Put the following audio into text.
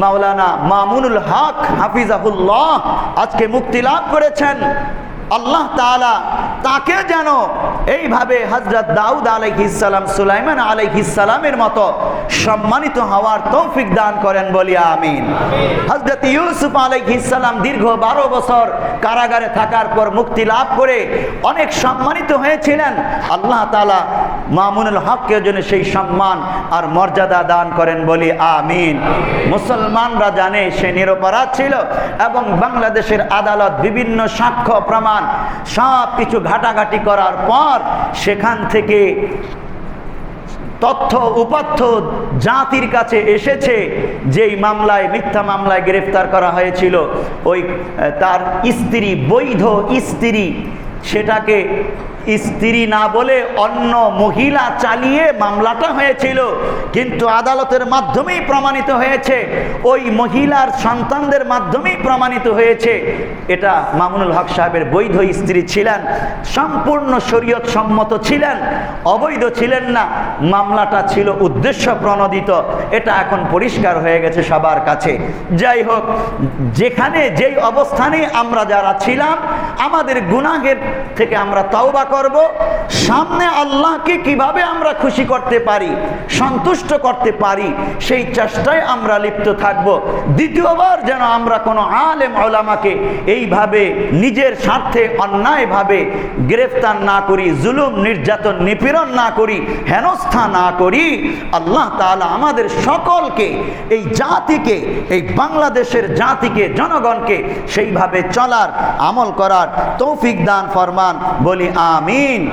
মাওলানা মামুনুল হক হাফিজাহুল্লাহ আজকে মুক্তি লাভ করেছেন। আল্লাহ তাআলা তাকে যেন এইভাবে হজরত দাউদ আলাইহিসালাম সুলাইমান আলাইহিসালামের মতো সম্মানিত হওয়ার তৌফিক দান করেন বলিয়া আমিন। হজরত ইউসুফ আলাইহিসালাম দীর্ঘ বারো বছর কারাগারে থাকার পর মুক্তি লাভ করে অনেক সম্মানিত হয়েছিলেন। আল্লাহ তাআলা মামুনুল হককে জন্য সেই সম্মান আর মর্যাদা দান করেন বলি আমিন। মুসলমানরা জানে সে নিরপরাধ ছিল এবং বাংলাদেশের আদালত বিভিন্ন সাক্ষ্য, প্রমাণ সব কিছু ঘাটাঘাটি করার পর সেখান থেকে তথ্য উপাত্য জাতির কাছে এসেছে যেই মামলায়, মিথ্যা মামলায় গ্রেফতার করা হয়েছিল। ওই তার স্ত্রী, বৈধ স্ত্রী, সেটাকে স্ত্রী না বলে অন্য মহিলা চালিয়ে মামলাটা হয়েছিল। কিন্তু আদালতের মাধ্যমেই প্রমাণিত হয়েছে, ওই মহিলার সন্তানদের মাধ্যমেই প্রমাণিত হয়েছে। এটা মামুনুল হক সাহেবের বৈধ স্ত্রী ছিলেন, সম্পূর্ণ শরীয়ত সম্মত ছিলেন, অবৈধ ছিলেন না, মামলাটা ছিল উদ্দেশ্য প্রণোদিত। এটা এখন পরিষ্কার হয়ে গেছে সবার কাছে। যাই হোক, যেখানে যেই অবস্থানে আমরা যারা ছিলাম, আমাদের গুনাহের থেকে আমরা তওবা করব? সামনে আল্লাহকে কীভাবে আমরা খুশি করতে পারি, সন্তুষ্ট করতে পারি, সেই চেষ্টায় আমরা লিপ্ত থাকব। দ্বিতীয়বার যেন আমরা কোনো আলেম ওলামাকে এইভাবে নিজের স্বার্থে অন্যায়ভাবে গ্রেফতার না করি, জুলুম, নির্যাতন, নিপীড়ন না করি, হেনস্থা না করি, আল্লাহ তালা আমাদের সকলকে, এই জাতিকে, এই বাংলাদেশের জাতিকে, জনগণকে সেইভাবে চলার, আমল করার তৌফিক দান ফরমান। বলি আমিন।